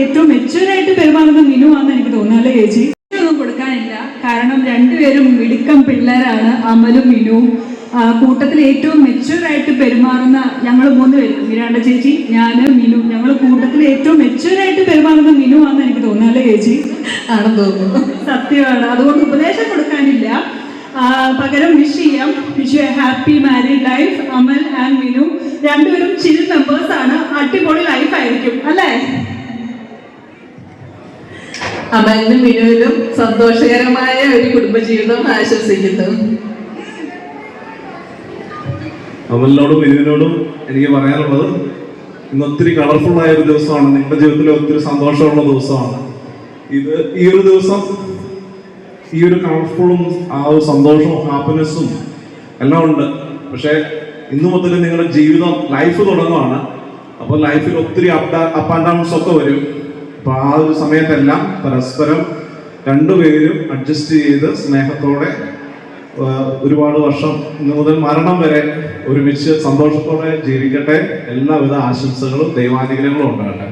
ഏറ്റവും മെച്ചൂരായിട്ട് ആയിട്ട് പെരുമാറുന്ന മിനു ആണെന്ന് എനിക്ക് തോന്നുന്നു അല്ലേ ചേച്ചി? ഒന്നും കൊടുക്കാനില്ല. കാരണം രണ്ടുപേരും മിടുക്കം പിള്ളേരാണ് അമലും മിനുവും. കൂട്ടത്തിൽ ഏറ്റവും മെച്യൂർ ആയിട്ട് പെരുമാറുന്ന ഞങ്ങൾ മൂന്ന് പേരും മിരാണ്ട ചേച്ചി ഞാൻ മിനു ഞങ്ങൾ കൂട്ടത്തിൽ ഏറ്റവും മെച്യൂർ ആയിട്ട് പെരുമാറുന്ന മിനു ആണെന്ന് എനിക്ക് തോന്നുന്നു അല്ലേ ചേച്ചി? ആണെന്ന് തോന്നുന്നു. സത്യമാണ്. അതുകൊണ്ട് ഉപദേശം കൊടുക്കാനില്ല. പകരം വിഷ് ചെയ്യാം. Wish you happy married life Amal and Minu. രണ്ടുപേരും ചിൽ മെമ്പേഴ്സ് ആണ്. അടിപൊളി ലൈഫ് ആയിരിക്കും അല്ലേ? അമലിനും മിനുവിനും സന്തോഷകരമായ ഒരു കുടുംബജീവിതം ആശംസിക്കുന്നു. അമലിനോടും മിനുവിനോടും എനിക്ക് പറയാനുള്ളത് ഇന്ന് ഒത്തിരി കളർഫുൾ ആയ ഒരു ദിവസമാണ്. നിങ്ങളുടെ ജീവിതത്തിൽ ഒത്തിരി സന്തോഷമുള്ള ദിവസമാണ്. ഇത് ഈ ഒരു ദിവസം ഈ ഒരു കളർഫുളും ആ ഒരു സന്തോഷവും ഹാപ്പിനെസ്സും എല്ലാം ഉണ്ട്. പക്ഷേ ഇന്നു മുതൽ നിങ്ങളുടെ ജീവിതം ലൈഫ് തുടങ്ങുവാണ്. അപ്പോൾ ലൈഫിൽ ഒത്തിരി അപ് ആൻഡ് ഡൗൺസ് ഒക്കെ വരും. അപ്പൊ ആ ഒരു സമയത്തെല്ലാം പരസ്പരം രണ്ടുപേരും അഡ്ജസ്റ്റ് ചെയ്ത് സ്നേഹത്തോടെ ഒരുപാട് വർഷം ഇന്ന് മുതൽ മരണം വരെ ഒരുമിച്ച് സന്തോഷത്തോടെ ജീവിക്കട്ടെ. എല്ലാവിധ ആശംസകളും ദൈവാനുഗ്രഹങ്ങളും ഉണ്ടാകട്ടെ.